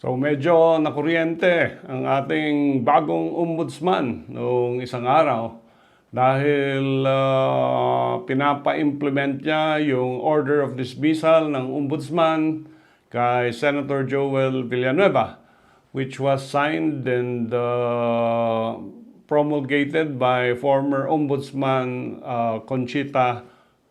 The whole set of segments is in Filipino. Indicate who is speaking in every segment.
Speaker 1: So medyo nakuryente ang ating bagong ombudsman noong isang araw dahil ah, pinapa-implement niya yung order of dismissal ng ombudsman kay Senator Joel Villanueva which was signed and ah, promulgated by former ombudsman ah, Conchita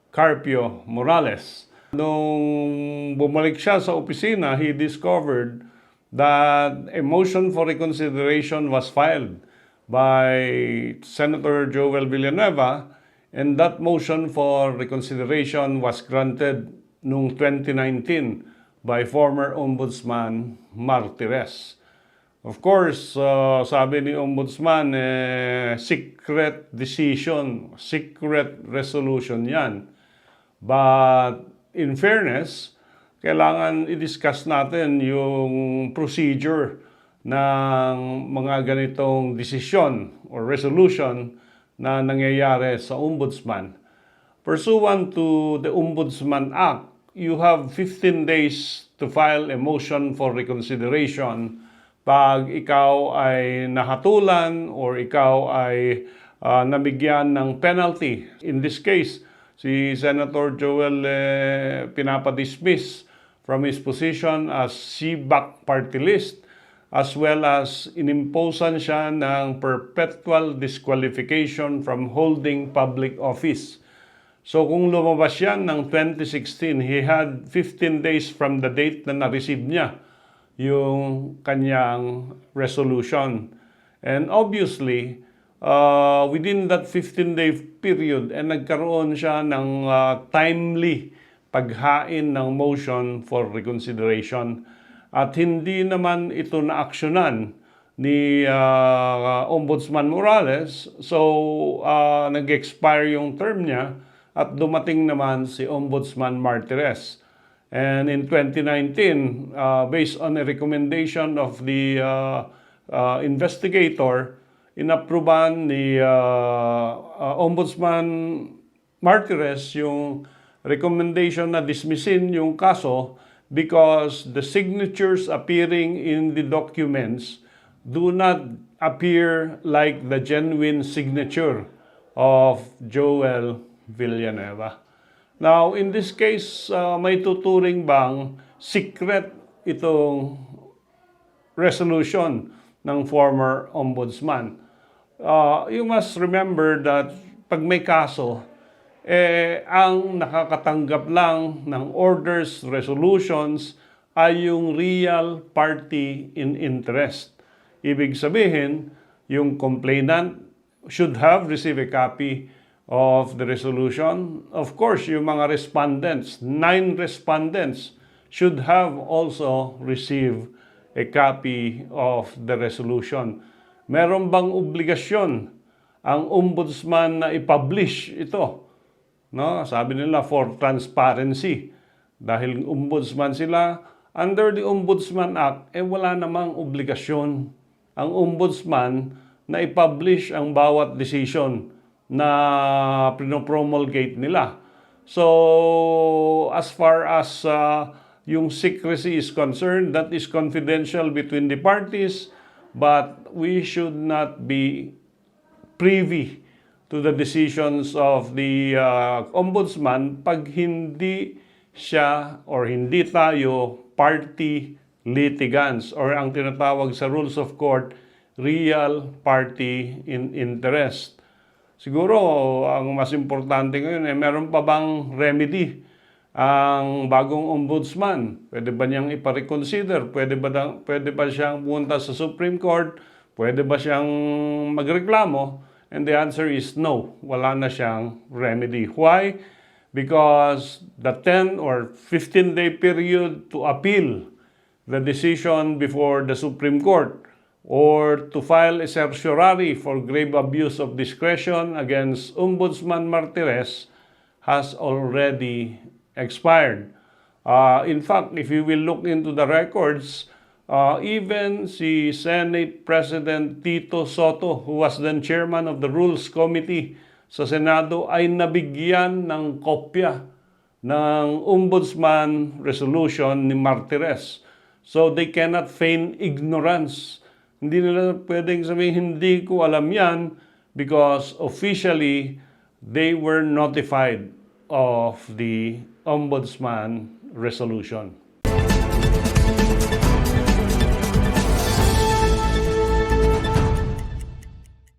Speaker 1: Carpio Morales. Nung bumalik siya sa opisina, he discovered that a motion for reconsideration was filed by Senator Joel Villanueva and that motion for reconsideration was granted noong 2019 by former Ombudsman Martires. Of course, uh, sabi ni Ombudsman, eh, secret decision, secret resolution yan. But in fairness, kailangan i-discuss natin yung procedure ng mga ganitong desisyon or resolution na nangyayari sa ombudsman. Pursuant to the Ombudsman Act, you have 15 days to file a motion for reconsideration pag ikaw ay nahatulan or ikaw ay ah, nabigyan ng penalty. In this case, si Senator Joel eh, pinapadismiss from his position as CBAC party list as well as inimposan siya ng perpetual disqualification from holding public office. So kung lumabas yan ng 2016, he had 15 days from the date na na-receive niya yung kanyang resolution. And obviously, uh, within that 15-day period, eh, nagkaroon siya ng uh, timely paghain ng motion for reconsideration. At hindi naman ito na-aksyonan ni uh, Ombudsman Morales. So, uh, nag-expire yung term niya at dumating naman si Ombudsman Martires. And in 2019, uh, based on a recommendation of the uh, uh, investigator, inapruban ni uh, uh, Ombudsman Martires yung recommendation na dismissin yung kaso because the signatures appearing in the documents do not appear like the genuine signature of Joel Villanueva. Now, in this case, uh, may tuturing bang secret itong resolution ng former ombudsman? Uh, you must remember that pag may kaso, eh, ang nakakatanggap lang ng orders, resolutions, ay yung real party in interest. Ibig sabihin, yung complainant should have received a copy of the resolution. Of course, yung mga respondents, nine respondents, should have also received a copy of the resolution. Meron bang obligasyon ang ombudsman na i-publish ito? No, sabi nila for transparency. Dahil ombudsman sila, under the Ombudsman Act, eh wala namang obligasyon ang ombudsman na i-publish ang bawat decision na pinopromulgate nila. So, as far as uh, yung secrecy is concerned, that is confidential between the parties, but we should not be privy to the decisions of the uh, ombudsman pag hindi siya or hindi tayo party litigants or ang tinatawag sa rules of court real party in interest. Siguro ang mas importante ngayon eh meron pa bang remedy ang bagong ombudsman? Pwede ba niyang ipa-reconsider? Pwede ba da, pwede ba siyang pumunta sa Supreme Court? Pwede ba siyang magreklamo? And the answer is no. Wala na siyang remedy. Why? Because the 10 or 15 day period to appeal the decision before the Supreme Court or to file a certiorari for grave abuse of discretion against Ombudsman Martires has already expired. Uh, in fact, if you will look into the records, uh, even si Senate President Tito Soto, who was then chairman of the Rules Committee sa Senado, ay nabigyan ng kopya ng Ombudsman Resolution ni Martires. So they cannot feign ignorance. Hindi nila pwedeng sabihin, hindi ko alam yan because officially they were notified of the ombudsman resolution.